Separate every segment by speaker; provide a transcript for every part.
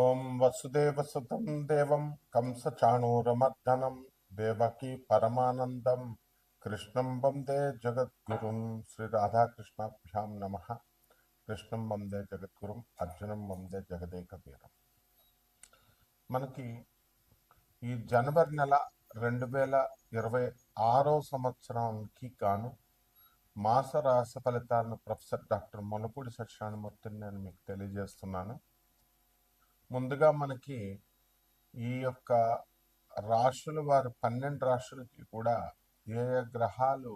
Speaker 1: ఓం వసుదేవసుతం దేవం కంసచాణూరమర్దనం దేవకీ పరమానందం. కృష్ణం వందే జగద్గురుం శ్రీ రాధాకృష్ణాభ్యాం నమ. కృష్ణం వందే జగద్గురుం అర్జునం వందే జగదేక వీరం మనకి ఈ జనవరి నెల రెండు వేల ఇరవై ఆరో సంవత్సరానికి గాను మాస రాశి ఫలితాలను ప్రొఫెసర్ డాక్టర్ మునపూడి సత్యనారాయణమూర్తిని నేను మీకు తెలియజేస్తున్నాను. ముందుగా మనకి ఈ యొక్క రాష్ట్రుల వారి పన్నెండు రాశులకి కూడా ఏ ఏ గ్రహాలు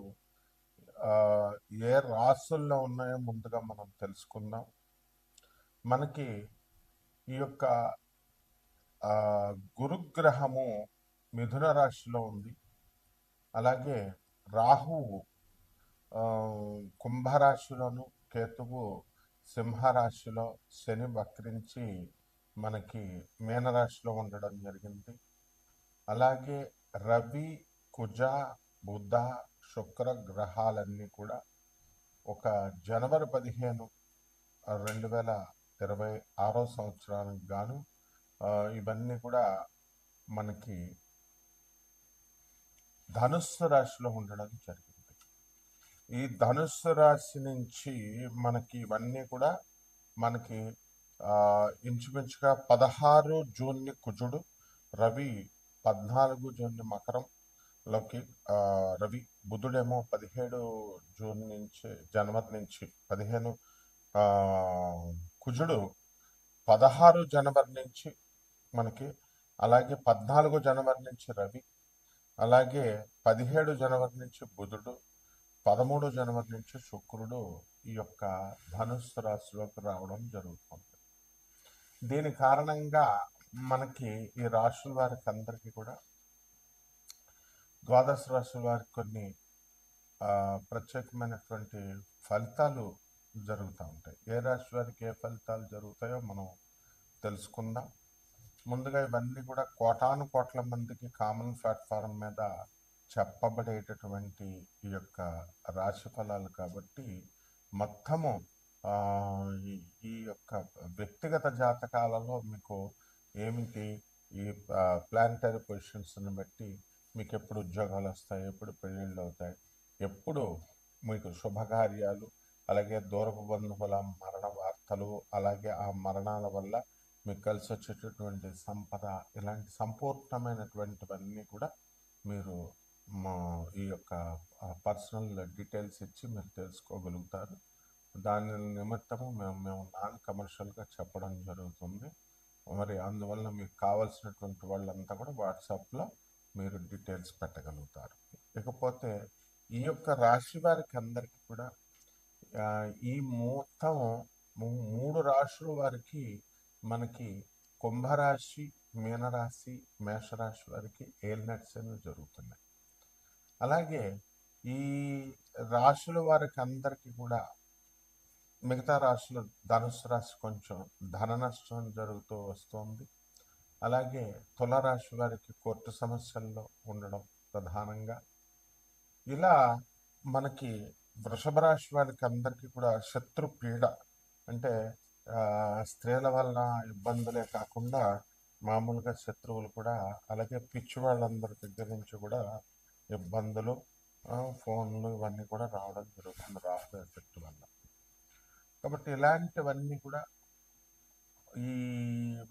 Speaker 1: ఏ రాశుల్లో ఉన్నాయో ముందుగా మనం తెలుసుకుందాం. మనకి ఈ యొక్క గురుగ్రహము మిథున రాశిలో ఉంది. అలాగే రాహువు కుంభరాశిలోను కేతువు సింహరాశిలో శని వక్రించి మనకి మీనరాశిలో ఉండడం జరిగింది. అలాగే రవి కుజ బుధ శుక్ర గ్రహాలన్నీ కూడా ఒక జనవరి పదిహేను రెండు వేల ఇరవై ఆరో సంవత్సరానికి గాను ఇవన్నీ కూడా మనకి ధనుస్సు రాశిలో ఉండడం జరిగింది. ఈ ధనుస్సు రాశి నుంచి మనకి ఇవన్నీ కూడా మనకి ఇంచుమించుగా పదహారు జూన్ని కుజుడు రవి పద్నాలుగు జూన్ని మకరంలోకి రవి బుధుడేమో పదిహేడు జూన్ నుంచి జనవరి నుంచి పదిహేను కుజుడు పదహారు జనవరి నుంచి మనకి అలాగే పద్నాలుగు జనవరి నుంచి రవి అలాగే పదిహేడు జనవరి నుంచి బుధుడు పదమూడు జనవరి నుంచి శుక్రుడు ఈ యొక్క ధనుస్సు రాశిలోకి రావడం జరుగుతుంది. దీని కారణంగా మనకి ఈ రాశుల వారికి అందరికీ కూడా ద్వాదశ రాశుల వారికి కొన్ని ప్రత్యేకమైనటువంటి ఫలితాలు జరుగుతూ ఉంటాయి. ఏ రాశి వారికి ఏ ఫలితాలు జరుగుతాయో మనం తెలుసుకుందాం. ముందుగా ఇవన్నీ కూడా కోటాను కోట్ల మందికి కామన్ ప్లాట్ఫారం మీద చెప్పబడేటటువంటి ఈ యొక్క రాశి ఫలాలు కాబట్టి మొత్తము ఈ- ఈ యొక్క వ్యక్తిగత జాతకాలలో మీకు ఏమిటి? ఈ ప్లానిటరీ పొజిషన్స్ని బట్టి మీకు ఎప్పుడు ఉద్యోగాలు వస్తాయి? ఎప్పుడు పెళ్ళిళ్ళు అవుతాయి? ఎప్పుడు మీకు శుభకార్యాలు? అలాగే దూరపు బంధువుల మరణ వార్తలు? అలాగే ఆ మరణాల వల్ల మీకు కలిసి వచ్చేటటువంటి సంపద? ఇలాంటి సంపూర్ణమైనటువంటివన్నీ కూడా మీరు మా ఈ యొక్క పర్సనల్ డీటెయిల్స్ ఇచ్చి మీరు తెలుసుకోగలుగుతారు. దాని నిమిత్తము మేము మేము నాన్ కమర్షియల్గా చెప్పడం జరుగుతుంది. మరి అందువల్ల మీకు కావాల్సినటువంటి వాళ్ళంతా కూడా వాట్సాప్లో మీరు డీటెయిల్స్ పెట్టగలుగుతారు. ఇకపోతే ఈ యొక్క రాశి వారికి అందరికీ కూడా ఈ మొత్తం మూడు రాశుల వారికి మనకి కుంభరాశి మీనరాశి మేషరాశి వారికి ఏల్నట్స్ అనేవి జరుగుతున్నాయి. అలాగే ఈ రాశుల వారికి అందరికీ కూడా మిగతా రాశులు ధనుసు రాశి కొంచెం ధన నష్టం జరుగుతూ వస్తుంది. అలాగే తులరాశి వారికి కోర్టు సమస్యల్లో ఉండడం ప్రధానంగా. ఇలా మనకి వృషభ రాశి వారికి అందరికీ కూడా శత్రు పీడ అంటే స్త్రీల వలన ఇబ్బందులే కాకుండా మామూలుగా శత్రువులు కూడా అలాగే పిచ్చి వాళ్ళందరి దగ్గర నుంచి కూడా ఇబ్బందులు ఫోన్లు ఇవన్నీ కూడా రావడం జరుగుతుంది రాహు ఎఫెక్ట్ వల్ల. కాబట్టి ఇలాంటివన్నీ కూడా ఈ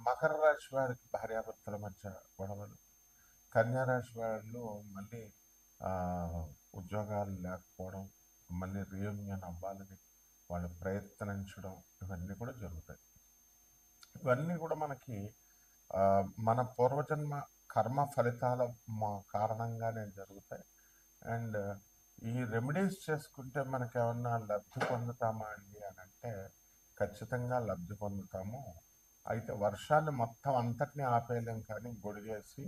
Speaker 1: మకర రాశి వారికి భార్యాభర్తల మధ్య గొడవలు. కన్యా రాశి వాళ్ళు మళ్ళీ ఉద్యోగాలు లేకపోవడం మళ్ళీ రియూనియన్ అవ్వాలని వాళ్ళు ప్రయత్నించడం ఇవన్నీ కూడా జరుగుతాయి. ఇవన్నీ కూడా మనకి మన పూర్వజన్మ కర్మ ఫలితాల మా కారణంగానే జరుగుతాయి. అండ్ ఈ రెమెడీస్ చేసుకుంటే మనకి ఏమన్నా లబ్ధి పొందుతామా అండి అని అంటే ఖచ్చితంగా లబ్ధి పొందుతాము. అయితే వర్షాన్ని మొత్తం అంతటిని ఆపేయలేం కానీ గుడి చేసి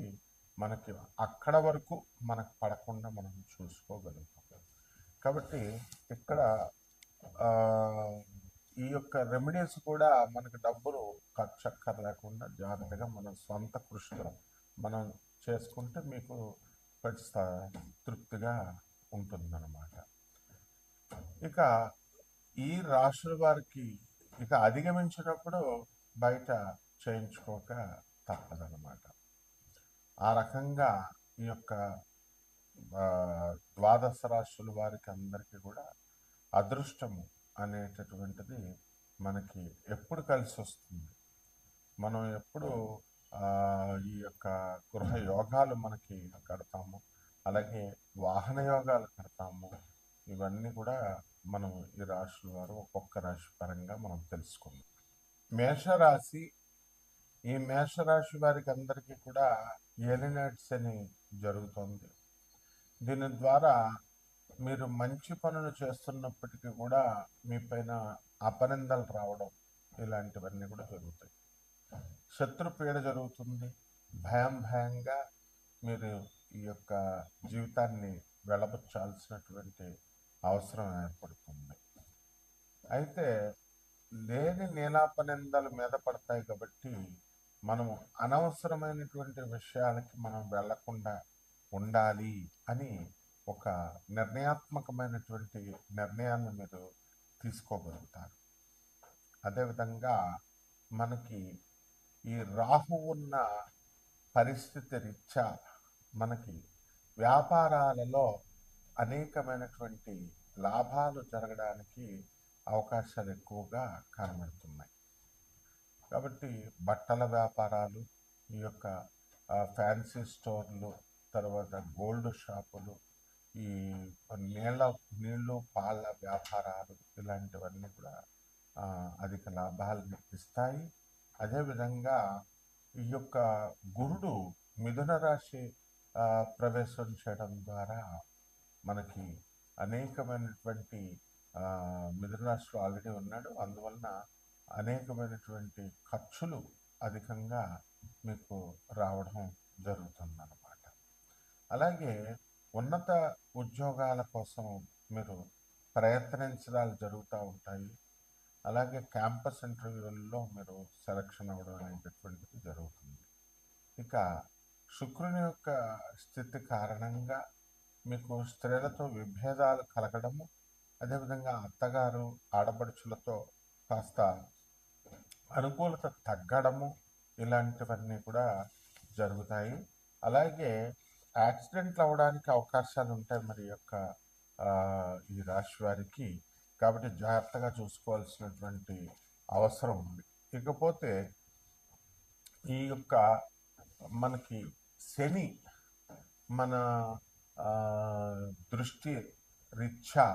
Speaker 1: మనకి అక్కడ వరకు మనకు పడకుండా మనం చూసుకోగలుగుతాం. కాబట్టి ఇక్కడ ఈ యొక్క రెమెడీస్ కూడా మనకు డబ్బులు ఖర్చు అక్కర లేకుండా జాగ్రత్తగా మన సొంత కృషిలో మనం చేసుకుంటే మీకు తృప్తిగా ఉంటుందన్నమాట. ఇక ఈ రాశుల వారికి ఇక అధిగమించినప్పుడు బయట చేయించుకోక తప్పదనమాట ఆ రకంగా ఈ యొక్క ద్వాదశ రాశుల వారికి అందరికీ కూడా అదృష్టము అనేటటువంటిది మనకి ఎప్పుడు కలిసి వస్తుంది మనం ఎప్పుడు ఈ యొక్క గృహ యోగాలు మనకి కడతాము. అలాగే వాహన యోగాలు కడతాము. ఇవన్నీ కూడా మనం ఈ రాశుల వారు ఒక్కొక్క రాశి పరంగా మనం తెలుసుకుందాం. మేషరాశి ఈ మేషరాశి వారికి అందరికీ కూడా ఏలినాట్స్ అని జరుగుతుంది. దీని ద్వారా మీరు మంచి పనులు చేస్తున్నప్పటికీ కూడా మీ పైన అపనిందలు రావడం ఇలాంటివన్నీ కూడా జరుగుతాయి. శత్రుపీడ జరుగుతుంది. భయం భయంగా మీరు ఈ యొక్క జీవితాన్ని వెళ్ళబుచ్చాల్సినటువంటి అవసరం ఏర్పడుతుంది. అయితే లేని నీలాపనిందలు మీద పడతాయి కాబట్టి మనము అనవసరమైనటువంటి విషయాలకి మనం వెళ్ళకుండా ఉండాలి అని ఒక నిర్ణయాత్మకమైనటువంటి నిర్ణయాన్ని మీరు తీసుకోగలుగుతారు. అదేవిధంగా మనకి ఈ రాహు ఉన్న పరిస్థితి రీత్యా మనకి వ్యాపారాలలో అనేకమైనటువంటి లాభాలు జరగడానికి అవకాశాలు ఎక్కువగా కనబడుతున్నాయి. కాబట్టి బట్టల వ్యాపారాలు ఈ యొక్క ఫ్యాన్సీ స్టోర్లు తర్వాత గోల్డ్ షాపులు ఈ నీళ్ళ నీళ్ళు పాల వ్యాపారాలు ఇలాంటివన్నీ కూడా అధిక లాభాలను ఇస్తాయి. అదేవిధంగా ఈ యొక్క గురుడు మిథున రాశి ప్రవేశం చేయడం ద్వారా మనకి అనేకమైనటువంటి ఆ, మిథున రాశిలో ఆల్రెడీ ఉన్నాడు అందువలన అనేకమైనటువంటి ఖర్చులు అధికంగా మీకు రావడం జరుగుతుందన్నమాట. అలాగే ఉన్నత ఉద్యోగాల కోసం మీరు ప్రయత్నించడాలు జరుగుతూ ఉంటాయి. అలాగే క్యాంపస్ ఇంటర్వ్యూల్లో మీరు సెలక్షన్ అవ్వడం అనేటటువంటిది జరుగుతుంది. ఇక శుక్రుని యొక్క స్థితి కారణంగా మీకు స్త్రీలతో విభేదాలు కలగడము అదేవిధంగా అత్తగారు ఆడపడుచులతో కాస్త అనుకూలత తగ్గడము ఇలాంటివన్నీ కూడా జరుగుతాయి. అలాగే యాక్సిడెంట్లు అవడానికి అవకాశాలు ఉంటాయి మరి యొక్క ఈ రాశి వారికి. కాబట్టి జాగ్రత్తగా చూసుకోవాల్సినటువంటి అవసరం ఉంది. ఇకపోతే ఈ యొక్క మనకి శని మన దృష్టి రీత్యా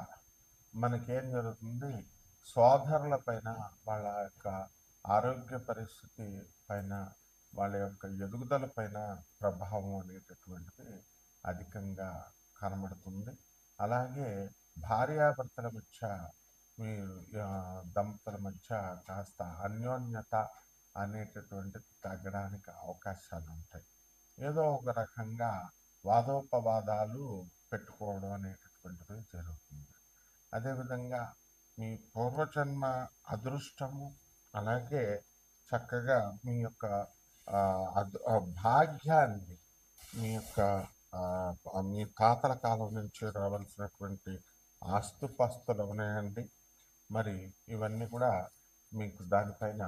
Speaker 1: మనకేం జరుగుతుంది? సోదరుల పైన వాళ్ళ యొక్క ఆరోగ్య పరిస్థితి పైన వాళ్ళ యొక్క ఎదుగుదల పైన ప్రభావం అనేటటువంటిది అధికంగా కనబడుతుంది. అలాగే భార్యాభర్తల మధ్య మీరు ఆ, దంపతుల మధ్య కాస్త అన్యోన్యత అనేటటువంటిది తగ్గడానికి అవకాశాలు ఉంటాయి ఏదో ఒక రకంగా వాదోపవాదాలు అనేటటువంటిది జరుగుతుంది. అదేవిధంగా మీ పూర్వజన్మ అదృష్టము అలాగే చక్కగా మీ యొక్క భాగ్యాన్ని మీ యొక్క మీ తాతల కాలం నుంచి రావాల్సినటువంటి ఆస్తుపాస్తులు ఉన్నాయండి. మరి ఇవన్నీ కూడా మీకు దానిపైన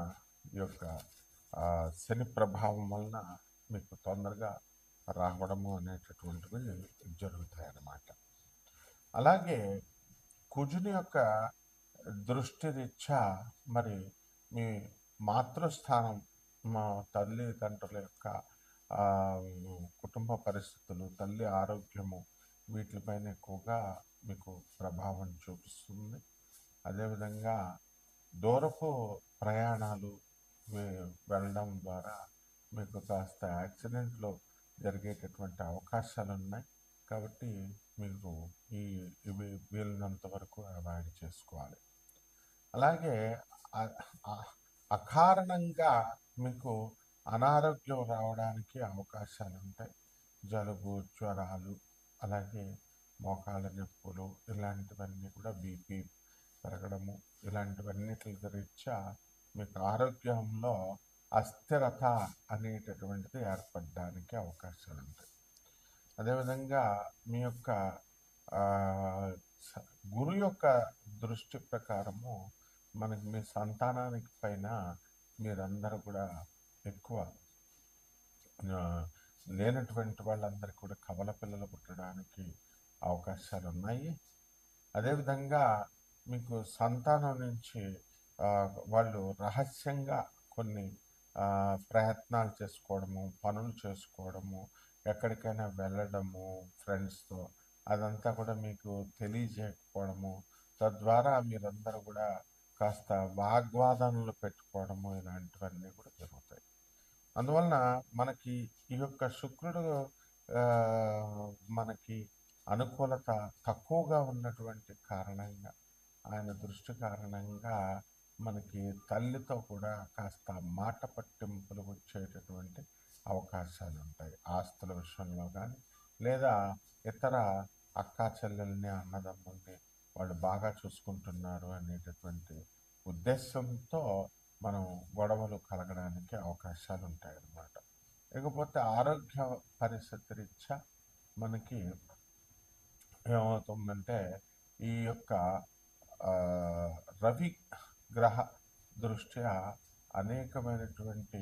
Speaker 1: ఈ యొక్క శని ప్రభావం వలన మీకు తొందరగా రావడము అనేటటువంటివి జరుగుతాయి అన్నమాట అలాగే కుజుని యొక్క దృష్టి రీత్యా మరి మీ మాతృస్థానం మా తల్లిదండ్రుల యొక్క కుటుంబ పరిస్థితులు తల్లి ఆరోగ్యము వీటిపైన ఎక్కువగా మీకు ప్రభావం చూపిస్తుంది. అదేవిధంగా దూరపు ప్రయాణాలు వెళ్ళడం ద్వారా మీకు కాస్త యాక్సిడెంట్లు జరిగేటటువంటి అవకాశాలు ఉన్నాయి కాబట్టి మీరు ఈ ఇవి వీలైనంత వరకు అవాయిడ్ చేసుకోవాలి. అలాగే అకారణంగా మీకు అనారోగ్యం రావడానికి అవకాశాలు ఉంటాయి జలుబు జ్వరాలు అలాగే మోకాళ్ళ నొప్పులు ఇలాంటివన్నీ కూడా బీపీ పెరగడము ఇలాంటివన్నిటి రీత్యా మీకు ఆరోగ్యంలో అస్థిరత అనేటటువంటిది ఏర్పడడానికి అవకాశాలు ఉంటాయి అదేవిధంగా మీ యొక్క గురు యొక్క దృష్టి ప్రకారము మనకి మీ సంతానానికి పైన మీరందరూ కూడా ఎక్కువ లేనటువంటి వాళ్ళందరికీ కూడా కవల పిల్లలు పుట్టడానికి అవకాశాలు ఉన్నాయి అదేవిధంగా మీకు సంతానం నుంచి వాళ్ళు రహస్యంగా కొన్ని ప్రయత్నాలు చేసుకోవడము పనులు చేసుకోవడము ఎక్కడికైనా వెళ్ళడము ఫ్రెండ్స్తో అదంతా కూడా మీకు తెలియజేయకపోవడము తద్వారా మీరందరూ కూడా కాస్త వాగ్వాదనలు పెట్టుకోవడము ఇలాంటివన్నీ కూడా జరుగుతాయి. అందువలన మనకి ఈ యొక్క శుక్రుడు మనకి అనుకూలత తక్కువగా ఉన్నటువంటి కారణంగా ఆయన దృష్టి కారణంగా మనకి తల్లితో కూడా కాస్త మాట పట్టింపులు వచ్చేటటువంటి అవకాశాలు ఉంటాయి ఆస్తుల విషయంలో కానీ లేదా ఇతర అక్కా చెల్లెల్ని అన్నదమ్ముల్ని వాళ్ళు బాగా చూసుకుంటున్నారు అనేటటువంటి ఉద్దేశంతో మనం గొడవలు కలగడానికి అవకాశాలు ఉంటాయి అన్నమాట ఇకపోతే ఆరోగ్య పరిస్థితి రీత్యా మనకి ఏమవుతుందంటే ఈ యొక్క రవి గ్రహ దృష్ట్యా అనేకమైనటువంటి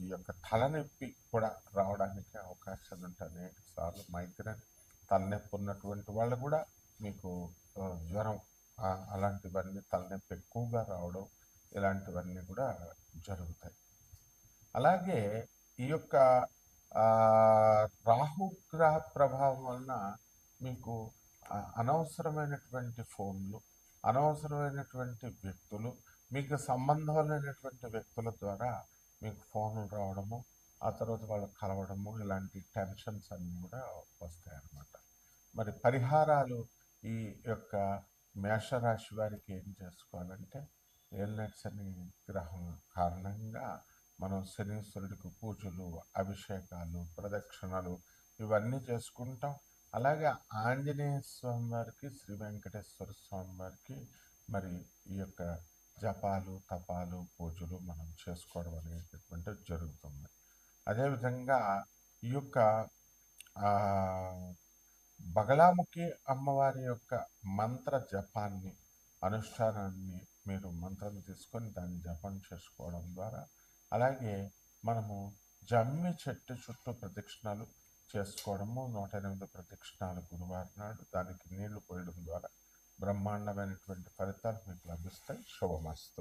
Speaker 1: ఈ యొక్క తలనొప్పి కూడా రావడానికి అవకాశాలు ఉంటాయి అనేక సార్లు మైగ్రేన్ తలనొప్పి ఉన్నటువంటి వాళ్ళు కూడా మీకు జ్వరం అలాంటివన్నీ తలనొప్పి ఎక్కువగా రావడం ఇలాంటివన్నీ కూడా జరుగుతాయి. అలాగే ఈ యొక్క రాహుగ్రహ ప్రభావం వలన మీకు అనవసరమైనటువంటి ఫోన్లు అనవసరమైనటువంటి వ్యక్తులు మీకు సంబంధం లేనటువంటి వ్యక్తుల ద్వారా మీకు ఫోన్లు రావడము ఆ తర్వాత వాళ్ళు కలవడము ఇలాంటి టెన్షన్స్ అన్నీ కూడా వస్తాయి అన్నమాట మరి పరిహారాలు ఈ యొక్క మేషరాశి వారికి ఏం చేసుకోవాలంటే ఏలినట్స్ అనే గ్రహం కారణంగా మనం శనీశ్వరుడికి పూజలు అభిషేకాలు ప్రదక్షిణలు ఇవన్నీ చేసుకుంటాం. అలాగే ఆంజనేయ స్వామి వారికి శ్రీ వెంకటేశ్వర స్వామి వారికి మరి ఈ యొక్క జపాలు తపాలు పూజలు మనం చేసుకోవడం అనేటటువంటి జరుగుతుంది. అదేవిధంగా ఈ యొక్క బగలాముఖి అమ్మవారి యొక్క మంత్ర జపాన్ని అనుష్ఠానాన్ని మీరు మంత్రం తీసుకొని దాన్ని జపం చేసుకోవడం ద్వారా అలాగే మనము జమ్మి చెట్టు చుట్టూ ప్రదక్షిణాలు చేసుకోవడము నూట ఎనిమిది ప్రదక్షిణాలు గురువారి నాడు దానికి నీళ్ళు పోయడం ద్వారా బ్రహ్మాండమైనటువంటి ఫలితాలు మీకు లభిస్తాయి. శుభమస్తు.